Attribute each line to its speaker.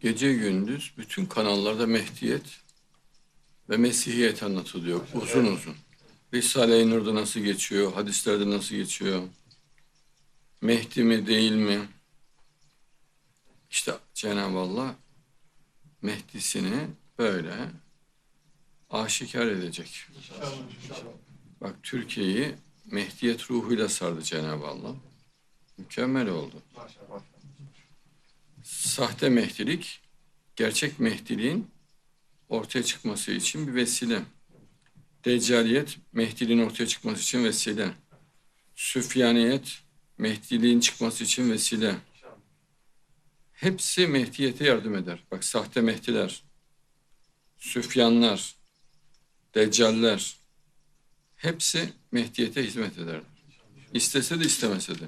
Speaker 1: Gece gündüz bütün kanallarda Mehdiyet ve Mesihiyet anlatılıyor uzun uzun. Risale-i Nur'da nasıl geçiyor, hadislerde nasıl geçiyor, Mehdi mi değil mi? İşte Cenab-ı Allah Mehdi'sini böyle aşikar edecek. Bak Türkiye'yi Mehdiyet ruhuyla sardı Cenab-ı Allah. Mükemmel oldu. Sahte Mehdilik, gerçek Mehdiliğin ortaya çıkması için bir vesile. Deccaliyet, Mehdiliğin ortaya çıkması için vesile. Süfyaniyet, Mehdiliğin çıkması için vesile. Hepsi Mehdiyete yardım eder. Bak sahte Mehdiler, Süfyanlar, Deccaller hepsi Mehdiyete hizmet ederler. İstese de istemese de.